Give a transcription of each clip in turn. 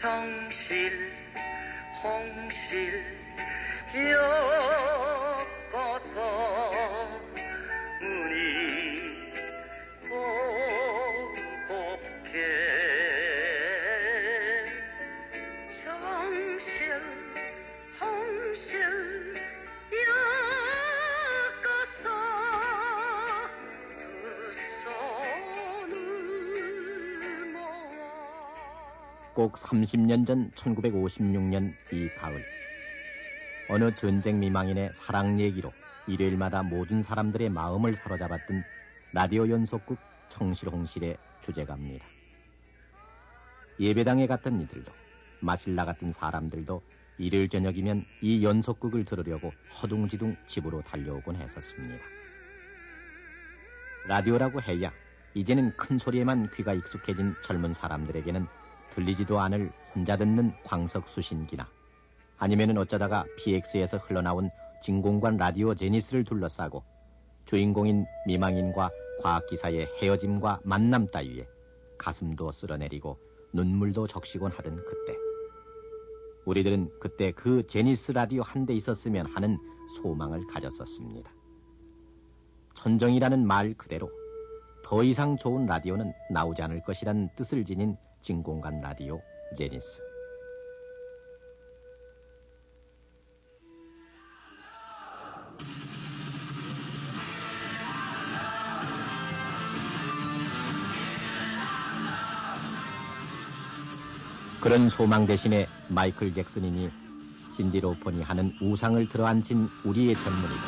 정실 홍실 엮 꼭 30년 전 1956년 이 가을 어느 전쟁 미망인의 사랑 얘기로 일요일마다 모든 사람들의 마음을 사로잡았던 라디오 연속극 청실홍실의 주제가입니다. 예배당에 갔던 이들도 마실라 같은 사람들도 일요일 저녁이면 이 연속극을 들으려고 허둥지둥 집으로 달려오곤 했었습니다. 라디오라고 해야 이제는 큰 소리에만 귀가 익숙해진 젊은 사람들에게는 들리지도 않을 혼자 듣는 광석 수신기나 아니면은 어쩌다가 PX에서 흘러나온 진공관 라디오 제니스를 둘러싸고 주인공인 미망인과 과학기사의 헤어짐과 만남 따위에 가슴도 쓸어내리고 눈물도 적시곤 하던 그때 우리들은 그때 그 제니스 라디오 한 대 있었으면 하는 소망을 가졌었습니다. 천정이라는 말 그대로 더 이상 좋은 라디오는 나오지 않을 것이란 뜻을 지닌 진공관 라디오 제니스. 그런 소망 대신에 마이클 잭슨이니 신디 로폰이 하는 우상을 들어앉힌 우리의 전문의들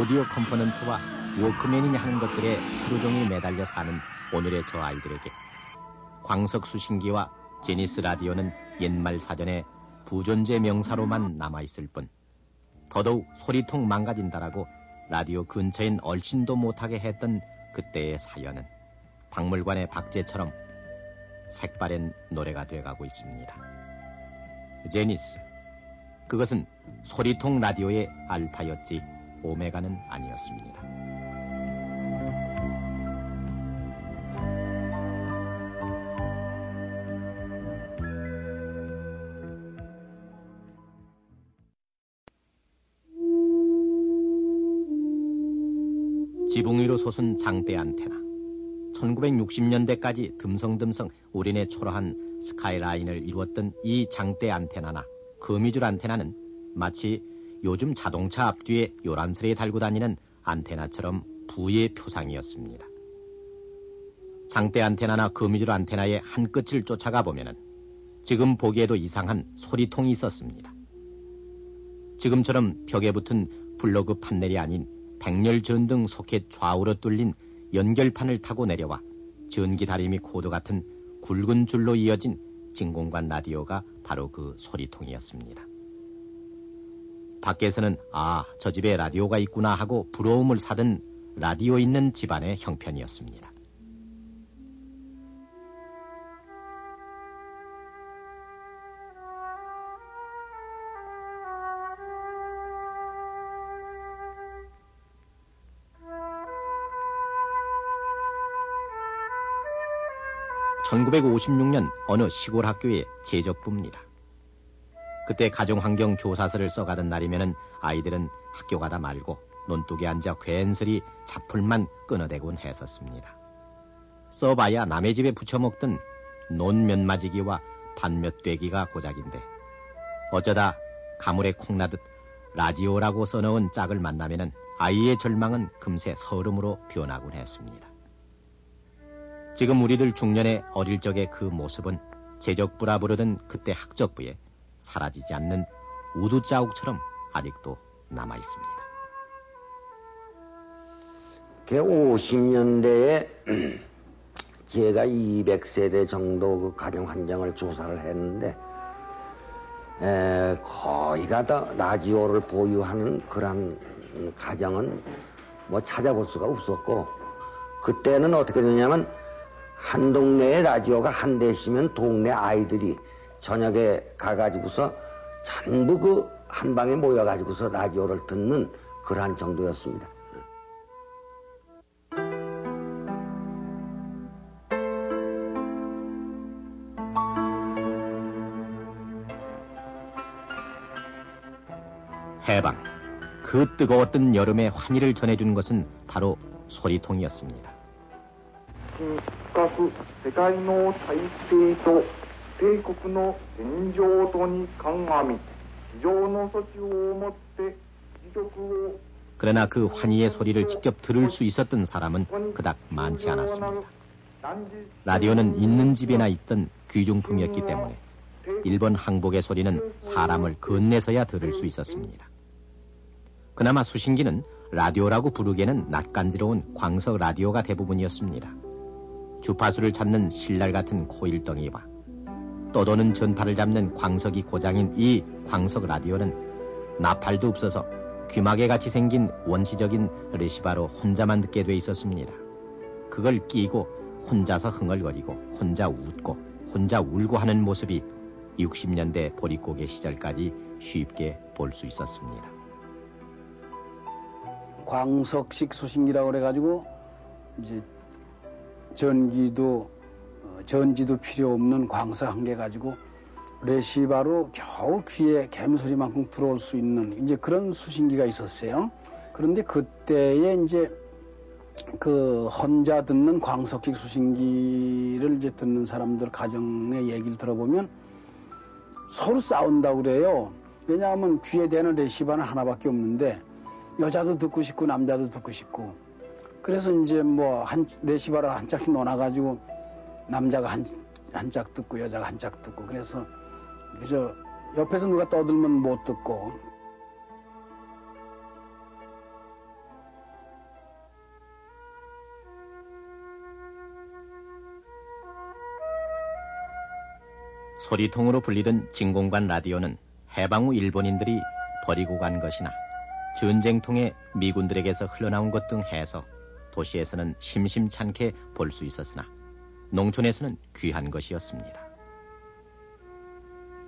오디오 컴포넌트와 워크맨이 하는 것들에 하루 종일 매달려 사는 오늘의 저 아이들에게 광석 수신기와 제니스 라디오는 옛말 사전에 부존재 명사로만 남아있을 뿐 더더욱 소리통 망가진다라고 라디오 근처엔 얼씬도 못하게 했던 그때의 사연은 박물관의 박제처럼 색바랜 노래가 돼가고 있습니다. 제니스. 그것은 소리통 라디오의 알파였지 오메가는 아니었습니다. 지붕 위로 솟은 장대 안테나. 1960년대까지 듬성듬성 우리네 초라한 스카이라인을 이루었던 이 장대 안테나나 거미줄 안테나는 마치 요즘 자동차 앞뒤에 요란스레 달고 다니는 안테나처럼 부의 표상이었습니다. 장대 안테나나 거미줄 안테나의 한 끝을 쫓아가 보면은 지금 보기에도 이상한 소리통이 있었습니다. 지금처럼 벽에 붙은 블로그 판넬이 아닌 백열 전등 소켓 좌우로 뚫린 연결판을 타고 내려와 전기 다리미 코드 같은 굵은 줄로 이어진 진공관 라디오가 바로 그 소리통이었습니다. 밖에서는 아, 저 집에 라디오가 있구나 하고 부러움을 사던 라디오 있는 집안의 형편이었습니다. (1956년) 어느 시골 학교의 제적부입니다. 그때 가정환경 조사서를 써가던 날이면은 아이들은 학교 가다 말고 논둑에 앉아 괜스리 잡풀만 끊어대곤 했었습니다. 써봐야 남의 집에 부쳐먹던 논면마지기와 반몇 되기가 고작인데 어쩌다 가물에 콩나듯 라디오라고 써놓은 짝을 만나면은 아이의 절망은 금세 서름으로 변하곤 했습니다. 지금 우리들 중년의 어릴 적의 그 모습은 제적부라 부르던 그때 학적부에 사라지지 않는 우두 자욱처럼 아직도 남아 있습니다. 그 50년대에 제가 200세대 정도 그 가정 환경을 조사를 했는데 에, 거의가 다 라디오를 보유하는 그런 가정은 뭐 찾아볼 수가 없었고 그때는 어떻게 되냐면 한 동네에 라디오가 한 대씩이면 동네 아이들이 저녁에 가가지고서 전부 그 한 방에 모여가지고서 라디오를 듣는 그러한 정도였습니다. 해방. 그 뜨거웠던 여름의 환희를 전해준 것은 바로 소리통이었습니다. 음. 深く世界の体制と帝国の現状とに鑑み非常の措置をもって自力を 그러나 그 환희의 소리를 직접 들을 수 있었던 사람은 그닥 많지 않았습니다. 라디오는 있는 집에나 있던 귀중품이었기 때문에 일본 항복의 소리는 사람을 건네서야 들을 수 있었습니다. 그나마 수신기는 라디오라고 부르기에는 낯간지러운 광석 라디오가 대부분이었습니다. 주파수를 찾는 신랄 같은 코일덩이와 떠도는 전파를 잡는 광석이 고장인 이 광석 라디오는 나팔도 없어서 귀마개 같이 생긴 원시적인 레시바로 혼자만 듣게 돼 있었습니다. 그걸 끼고 혼자서 흥얼거리고 혼자 웃고 혼자 울고 하는 모습이 60년대 보릿고개 시절까지 쉽게 볼 수 있었습니다. 광석식 수신기라고 그래가지고 이제 전기도 어, 전지도 필요 없는 광석 한개 가지고 레시바로 겨우 귀에 개미소리만큼 들어올 수 있는 이제 그런 수신기가 있었어요. 그런데 그때에 이제 그 혼자 듣는 광석식 수신기를 이제 듣는 사람들 가정의 얘기를 들어보면 서로 싸운다고 그래요. 왜냐하면 귀에 대는 레시바는 하나밖에 없는데 여자도 듣고 싶고 남자도 듣고 싶고 그래서 이제 뭐 한 레시바를 한 짝씩 놓아가지고 남자가 한 한 짝 듣고 여자가 한 짝 듣고 그래서 그래서 옆에서 누가 떠들면 못 듣고. 소리통으로 불리던 진공관 라디오는 해방 후 일본인들이 버리고 간 것이나 전쟁통에 미군들에게서 흘러나온 것 등 해서 도시에서는 심심찮게 볼 수 있었으나 농촌에서는 귀한 것이었습니다.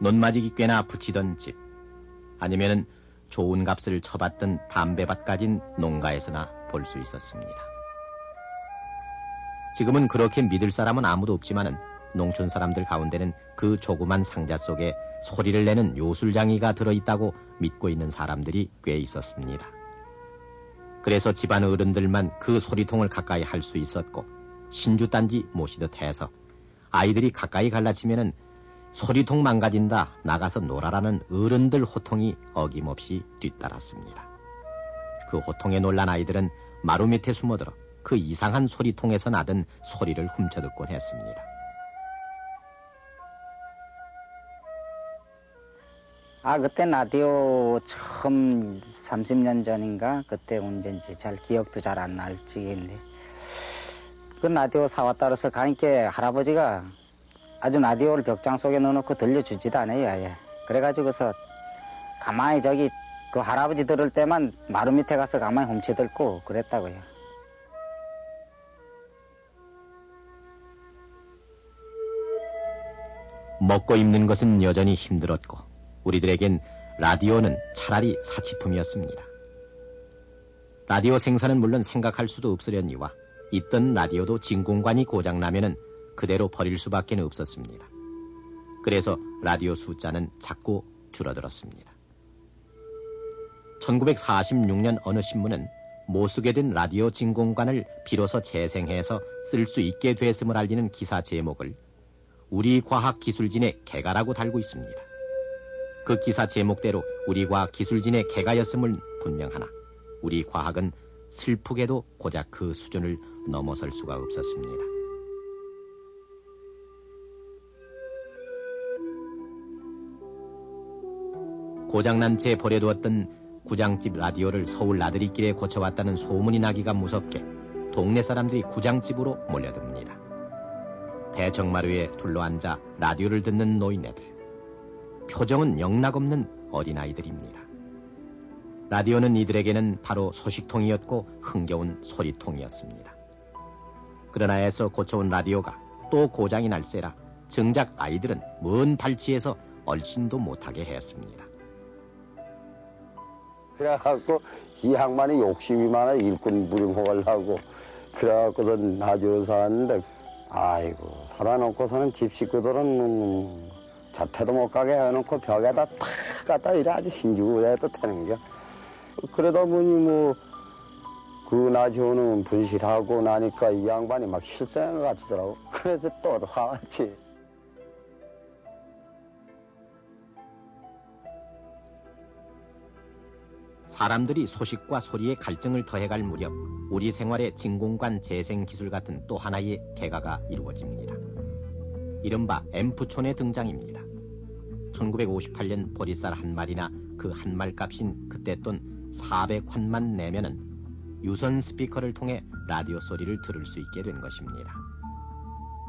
논마지기 꽤나 붙이던 집 아니면은 좋은 값을 쳐받던 담배밭 가진 농가에서나 볼 수 있었습니다. 지금은 그렇게 믿을 사람은 아무도 없지만은 농촌 사람들 가운데는 그 조그만 상자 속에 소리를 내는 요술장이가 들어있다고 믿고 있는 사람들이 꽤 있었습니다. 그래서 집안 어른들만 그 소리통을 가까이 할 수 있었고 신주단지 모시듯 해서 아이들이 가까이 갈라치면은 소리통 망가진다 나가서 놀아라는 어른들 호통이 어김없이 뒤따랐습니다. 그 호통에 놀란 아이들은 마루 밑에 숨어들어 그 이상한 소리통에서 나던 소리를 훔쳐듣곤 했습니다. 아, 그때 라디오 처음 30년 전인가? 그때 언제인지 잘 기억도 잘 안 날지인데. 그 라디오 사왔다 그래서 가니까 할아버지가 아주 라디오를 벽장 속에 넣어놓고 들려주지도 않아요, 아예. 그래가지고서 가만히 저기 그 할아버지 들을 때만 마루 밑에 가서 가만히 훔쳐듣고 그랬다고요. 먹고 입는 것은 여전히 힘들었고 우리들에겐 라디오는 차라리 사치품이었습니다. 라디오 생산은 물론 생각할 수도 없으려니와 있던 라디오도 진공관이 고장나면은 그대로 버릴 수밖에 없었습니다. 그래서 라디오 숫자는 자꾸 줄어들었습니다. 1946년 어느 신문은 모쓰게 된 라디오 진공관을 비로소 재생해서 쓸 수 있게 됐음을 알리는 기사 제목을 우리 과학기술진의 개가라고 달고 있습니다. 그 기사 제목대로 우리 과학 기술진의 개가였음을 분명하나 우리 과학은 슬프게도 고작 그 수준을 넘어설 수가 없었습니다. 고장난 채 버려두었던 구장집 라디오를 서울 나들이길에 고쳐왔다는 소문이 나기가 무섭게 동네 사람들이 구장집으로 몰려듭니다. 배정마루에 둘러앉아 라디오를 듣는 노인네들. 표정은 영락없는 어린아이들입니다. 라디오는 이들에게는 바로 소식통이었고 흥겨운 소리통이었습니다. 그러나 애써 고쳐온 라디오가 또 고장이 날세라 정작 아이들은 먼 발치에서 얼씬도 못하게 했습니다. 그래갖고 이 양반이 욕심이 많아 일꾼 부림하려고 그래갖고서 라디오를 사왔는데 아이고 사다 놓고서는 집 식구들은 음, 자태도 못 가게 해놓고 벽에다 탁 갖다 이래 아주 신주고에 또 태는 게 그러다 보니 뭐, 그 라디오는 분실하고 나니까 이 양반이 막 실생을 같더라고. 그래서 또 화났지. 사람들이 소식과 소리의 갈증을 더해갈 무렵 우리 생활의 진공관 재생 기술 같은 또 하나의 개가가 이루어집니다. 이른바 앰프촌의 등장입니다. 1958년 보리쌀 한 마리나 그 한 말 값인 그때 돈 400환만 내면은 유선 스피커를 통해 라디오 소리를 들을 수 있게 된 것입니다.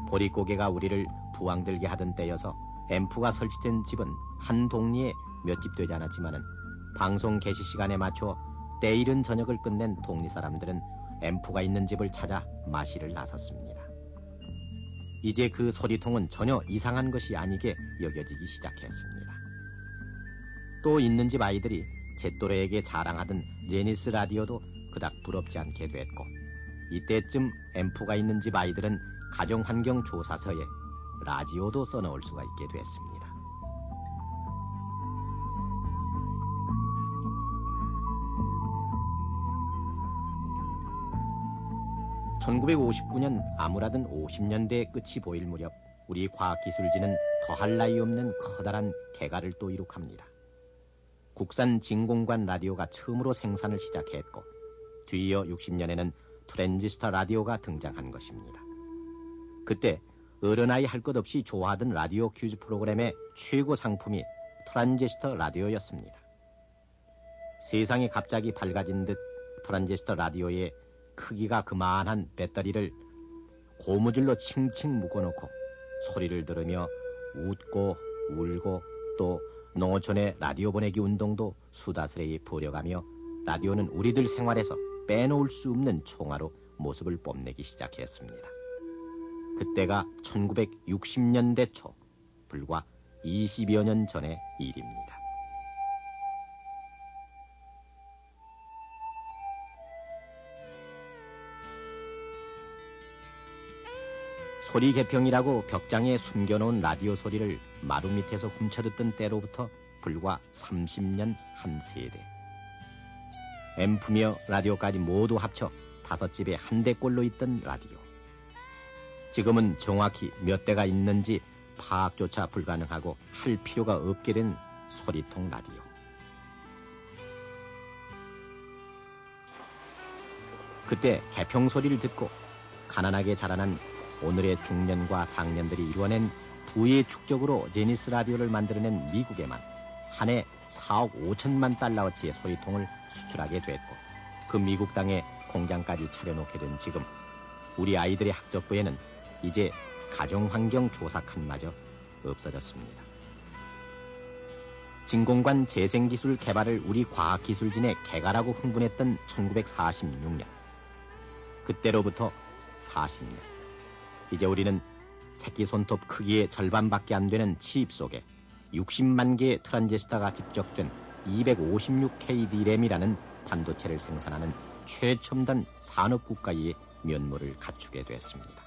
보릿고개가 우리를 부황들게 하던 때여서 앰프가 설치된 집은 한 동리에 몇 집 되지 않았지만은 방송 개시 시간에 맞춰 때이른 저녁을 끝낸 동리 사람들은 앰프가 있는 집을 찾아 마시를 나섰습니다. 이제 그 소리통은 전혀 이상한 것이 아니게 여겨지기 시작했습니다. 또 있는 집 아이들이 제 또래에게 자랑하던 제니스 라디오도 그닥 부럽지 않게 됐고 이때쯤 앰프가 있는 집 아이들은 가정환경 조사서에 라디오도 써넣을 수가 있게 됐습니다. 1959년 아무라든 50년대 끝이 보일 무렵 우리 과학기술진은 더할 나위 없는 커다란 개가를 또 이룩합니다. 국산 진공관 라디오가 처음으로 생산을 시작했고 뒤이어 60년에는 트랜지스터 라디오가 등장한 것입니다. 그때 어른아이 할 것 없이 좋아하던 라디오 퀴즈 프로그램의 최고 상품이 트랜지스터 라디오였습니다. 세상이 갑자기 밝아진 듯 트랜지스터 라디오에 크기가 그만한 배터리를 고무줄로 칭칭 묶어놓고 소리를 들으며 웃고 울고 또 농어촌의 라디오 보내기 운동도 수다스레히 벌여가며 라디오는 우리들 생활에서 빼놓을 수 없는 총화로 모습을 뽐내기 시작했습니다. 그때가 1960년대 초, 불과 20여 년 전의 일입니다. 소리 개평이라고 벽장에 숨겨놓은 라디오 소리를 마루 밑에서 훔쳐듣던 때로부터 불과 30년 한 세대. 앰프며 라디오까지 모두 합쳐 다섯 집에 한 대꼴로 있던 라디오. 지금은 정확히 몇 대가 있는지 파악조차 불가능하고 할 필요가 없게 된 소리통 라디오. 그때 개평 소리를 듣고 가난하게 자라난 오늘의 중년과 장년들이 이루어낸 부의 축적으로 제니스 라디오를 만들어낸 미국에만 한 해 4억 5천만 달러어치의 소리통을 수출하게 됐고 그 미국 땅에 공장까지 차려놓게 된 지금 우리 아이들의 학적부에는 이제 가정환경 조사 칸마저 없어졌습니다. 진공관 재생기술 개발을 우리 과학기술진의 개가라고 흥분했던 1946년 그때로부터 40년 이제 우리는 새끼 손톱 크기의 절반밖에 안 되는 칩 속에 60만 개의 트란지스터가 집적된 256K D램이라는 반도체를 생산하는 최첨단 산업 국가의 면모를 갖추게 됐습니다.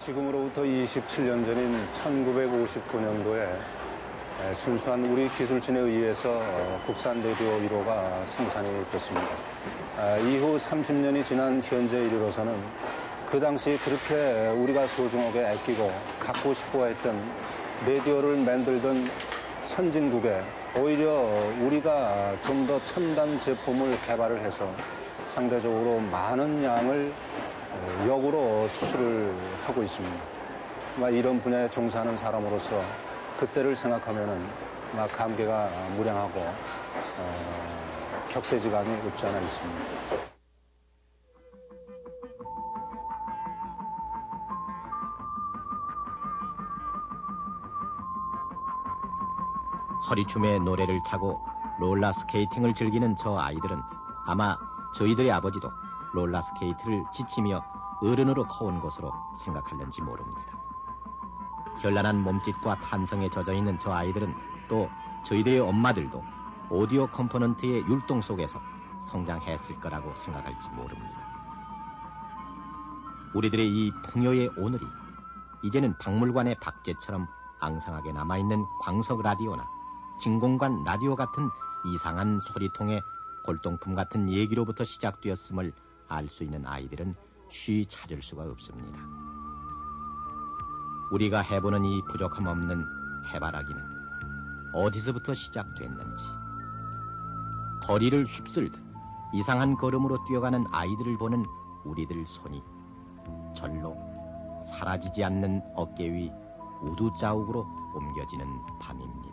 지금으로부터 27년 전인 1959년도에 순수한 우리 기술진에 의해서 어, 국산 레디오 1호가 생산이 됐습니다. 아, 이후 30년이 지난 현재 이르러서는 그 당시 그렇게 우리가 소중하게 아끼고 갖고 싶어 했던 레디오를 만들던 선진국에 오히려 우리가 좀 더 첨단 제품을 개발을 해서 상대적으로 많은 양을 어, 역으로 수출을 하고 있습니다. 이런 분야에 종사하는 사람으로서 그때를 생각하면은 막 감개가 무량하고 어, 격세지감이 없지 않아 있습니다. 허리춤에 노래를 차고 롤라 스케이팅을 즐기는 저 아이들은 아마 저희들의 아버지도 롤라 스케이트를 지치며 어른으로 커온 것으로 생각할는지 모릅니다. 현란한 몸짓과 탄성에 젖어 있는 저 아이들은 또 저희들의 엄마들도 오디오 컴포넌트의 율동 속에서 성장했을 거라고 생각할지 모릅니다. 우리들의 이 풍요의 오늘이 이제는 박물관의 박제처럼 앙상하게 남아있는 광석 라디오나 진공관 라디오 같은 이상한 소리통의 골동품 같은 얘기로부터 시작되었음을 알 수 있는 아이들은 쉬 찾을 수가 없습니다. 우리가 해보는 이 부족함 없는 해바라기는 어디서부터 시작됐는지 거리를 휩쓸듯 이상한 걸음으로 뛰어가는 아이들을 보는 우리들 손이 절로 사라지지 않는 어깨 위 우두 자욱으로 옮겨지는 밤입니다.